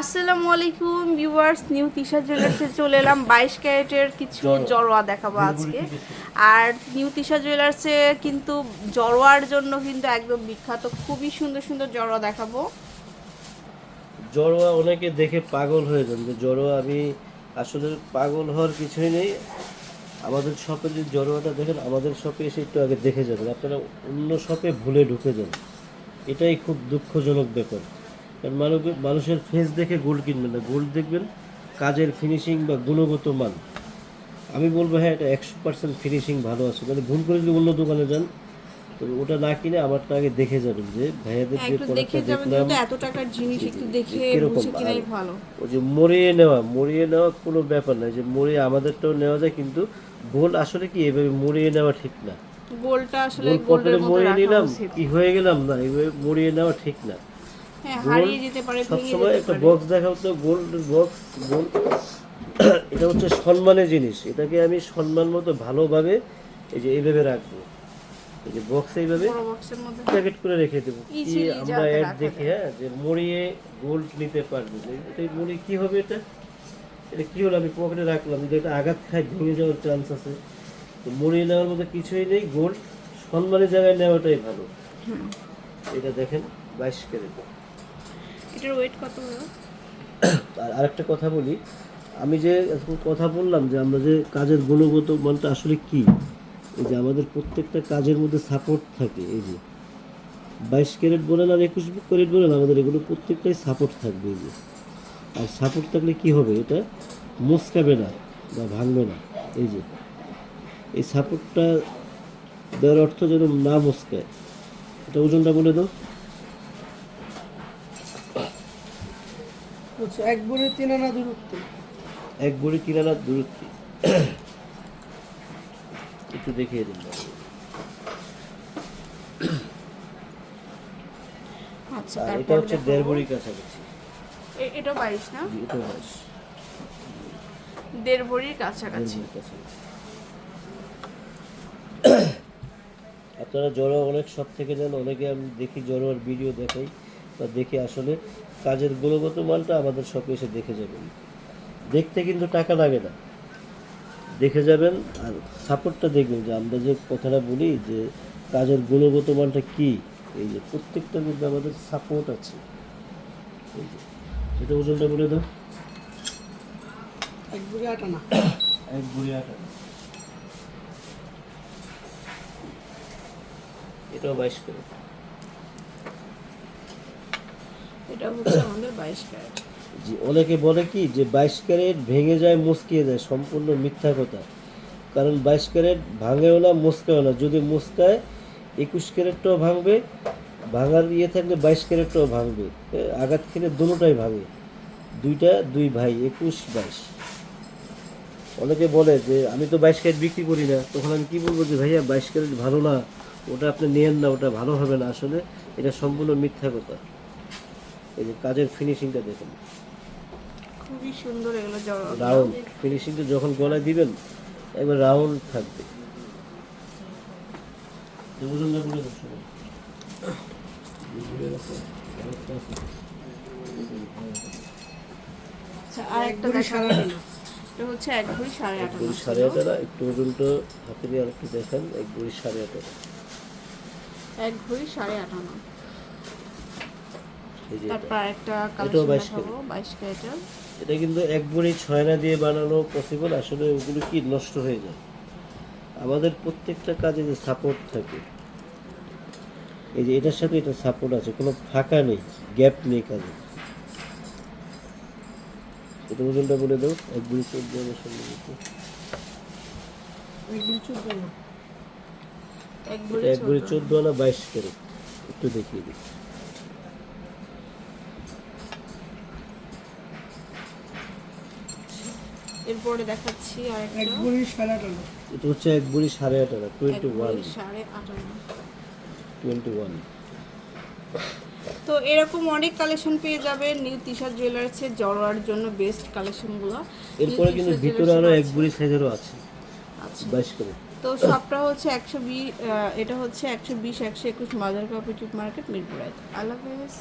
আসসালামু আলাইকুম viewers new Tisha জুয়েলার্সে চলে এলাম। বাইশ ক্যারেটের কিছু জড়োয়া। দেখাবো আজকে। আর নিউ তিশা জুয়েলার্সে কিন্তু জড়োয়ার জন্য কিন্তু একদম বিখ্যাত। খুবই সুন্দর সুন্দর জড়োয়া দেখাবো। জড়োয়া অনেকে দেখে পাগল হয়ে যান যে জড়োয়া আমি আসলে পাগল হওয়ার কিছুই নেই। আমাদের শপে যে জড়োয়াটা দেখেন আমাদের শপে এসে একটু আগে দেখে যাবেন। আপনারা অন্য শপে ভুলে ঢুকে যান এটাই খুব দুঃখজনক ব্যাপার। কারণ মানুষের ফেস দেখে গোল্ড কিনবেন না। গোল্ড দেখবেন কাজের ফিনিশিং বা গুণগত মান। আমি বলব হ্যাঁ এটা একশো পার্সেন্ট ফিনিশিং ভালো আছে। মানে ভুল করে যদি অন্য দোকানে যান তো ওটা না কিনে আমারটা আগে দেখে যাবেন যে ভাইয়াদের যে দেখে প্রোডাক্টটা দেখলাম এত টাকার জিনিস একটু দেখে কীরকম বুঝে কিনাই ভালো। ওই যে মরিয়ে নেওয়া মরিয়ে নেওয়া কোনো ব্যাপার না। যে মরিয়ে আমাদেরটাও নেওয়া যায় কিন্তু গোল আসলে কি এভাবে মরিয়ে নেওয়া ঠিক না। গোলটা আসলে গোল গোল্ডের মধ্যে মরিয়ে রাখা নিলাম কি হয়ে গেলাম? না এভাবে মরিয়ে নেওয়া ঠিক না। হ্যাঁ হারিয়ে যেতে পারে সবসময় একটা বক্স দেখাও তো গোল্ড বক্স গোল এটা হচ্ছে সম্মানের জিনিস। এটাকে আমি সম্মান মতো ভালোভাবে এই যে এইভাবে রাখব। এই যে বক্স এইভাবে প্যাকেট করে রেখে দেবো। কি আমরা অ্যাড দেখি হ্যাঁ যে মরিয়ে গোল্ড নিতে পারবে। এটা মরিয়ে কি হবে এটা? এটা কি হলো? আমি পকেটে রাখলাম যদি এটা আঘাত খায় ভেঙে যাওয়ার চান্স আছে। তো মরিয়ে নেওয়ার মতো কিছুই নেই গোল্ড সম্মানের জায়গায় নেওয়াটাই ভালো। এটা দেখেন বাইশ ক্যারেট। এটার ওয়েট কত আর আরেকটা কথা বলি, আমি যে এখন কথা বললাম যে আমরা যে কাজের গুণগত মানটা আসলে কি, এই যে আমাদের প্রত্যেকটা কাজের মধ্যে সাপোর্ট থাকে, এই যে বাইশ ক্যারেট বলেন আর একুশ ক্যারেট বলেন, আমাদের এগুলো প্রত্যেকটাই সাপোর্ট থাকবে, এই যে। আর সাপোর্ট থাকলে কি হবে, এটা মুসকাবে না বা ভাঙবে না, এই যে। এই সাপোর্টটা দেওয়ার অর্থ যেন না মুসকায়। এটা ওজনটা বলে দাও। হচ্ছে এক বড়ি তিন আনা দূরত্ব। এক বড়ি কিনানার দূরত্ব। একটু দেখিয়ে দিন আচ্ছা এটা হচ্ছে দেড় বড়ি কাছাকাছি। এটা বাইশ না? এটা বাইশ। দেড় ভরির কাছাকাছি। কাছাকাছি। আপনারা জড়ো অনেক সব থেকে যান অনেকে আমি দেখি জড়োয়ার ভিডিও দেখাই। বা দেখে আসলে কাজের গুণগত মানটা আমাদের শপে এসে দেখে যাবেন। দেখতে কিন্তু টাকা লাগে না। দেখে যাবেন আর সাপোর্টটা দেখবেন যে আমরা যে কথাটা বলি যে কাজের গুণগত মানটা কি এই যে প্রত্যেকটা মধ্যে আমাদের সাপোর্ট আছে। এই যে এটা ওজনটা বলে দাও। এক বড়ি আট আনা এক বুড়ি আটা। এটাও বাইশ করে। এটা হচ্ছে আমাদের বাইশ ক্যারেট। জি, অনেকে বলে কি যে বাইশ ক্যারেট ভেঙে যায় মুসকিয়ে যায়, সম্পূর্ণ মিথ্যা কথা। কারণ বাইশ ক্যারেট ভাঙেও না মুসকাও না। যদি মুসকায় একুশ ক্যারেটটাও ভাঙবে, ভাঙার ইয়ে থাকলে বাইশ ক্যারেটটাও ভাঙবে। আঘাত খেলে দুটোটাই ভাঙে। দুইটা, দুই ভাই, একুশ, বাইশ। অনেকে বলে যে, আমি তো বাইশ ক্যারেট বিক্রি করি না। তখন আমি কি বলব যে, ভাইয়া, বাইশ ক্যারেট ভালো না। ওটা আপনি নেন না, ওটা ভালো হবে না। আসলে এটা সম্পূর্ণ মিথ্যা কথা। এই যে কাজের ফিনিশিংটা দেখুন। খুবই সুন্দর এগুলো রাউন্ড ফিনিশিংটা যখন গলায় দিবেন একবার রাউন্ড থাকবে। আচ্ছা আর একটা সাড়ে আট এটা হচ্ছে এক ভরি সাড়ে আট বড়ি আনা সাড়ে আটারা একটু ওজনটা হাতে নিয়ে আরেকটু দেখান এক বড়ি সাড়ে আটারা এক ভরি সাড়ে আট আনা। তারপর একটা কালেকশন দেখাবো বাইশ ক্যারেটের এটা কিন্তু এক বড়ি ছয় দিয়ে বানানো পসিবল আসলে ওগুলো কি নষ্ট হয়ে যায়? আমাদের প্রত্যেকটা কাজে যে সাপোর্ট থাকে। এই যে এটার সাথে এটা সাপোর্ট আছে কোনো ফাঁকা নেই গ্যাপ নেই কাজে। এটা ওজনটা বলে দাও এক বড়ি চোদ্দ আনা সম্ভবত এক বড়ি চোদ্দ আনা বাইশ ক্যারেট। একটু দেখিয়ে দিই। এরপরে দেখাচ্ছি এক আরেকটা সাড়ে আট এটা হচ্ছে এক বড়ি সাড়ে আট টোয়েন্টি ওয়ান সাড়ে আনা টোয়েন্টি ওয়ান তো এরকম অনেক কালেকশন পেয়ে যাবেন নিউ তিশা জুয়েলার্সের জড়োয়ার জন্য বেস্ট কালেকশনগুলো। এরপরে কিন্তু ভিতরে আরও এক বড়ি সাইজেরও আছে। আচ্ছা। বাইশ ক্যারেট তো সবটা হচ্ছে একশো বিশ এটা হচ্ছে একশো বিশ একশো একুশ মাদার কোঅপারেটিভ মার্কেট মিরপুরায় আল্লাহ হাফেজ।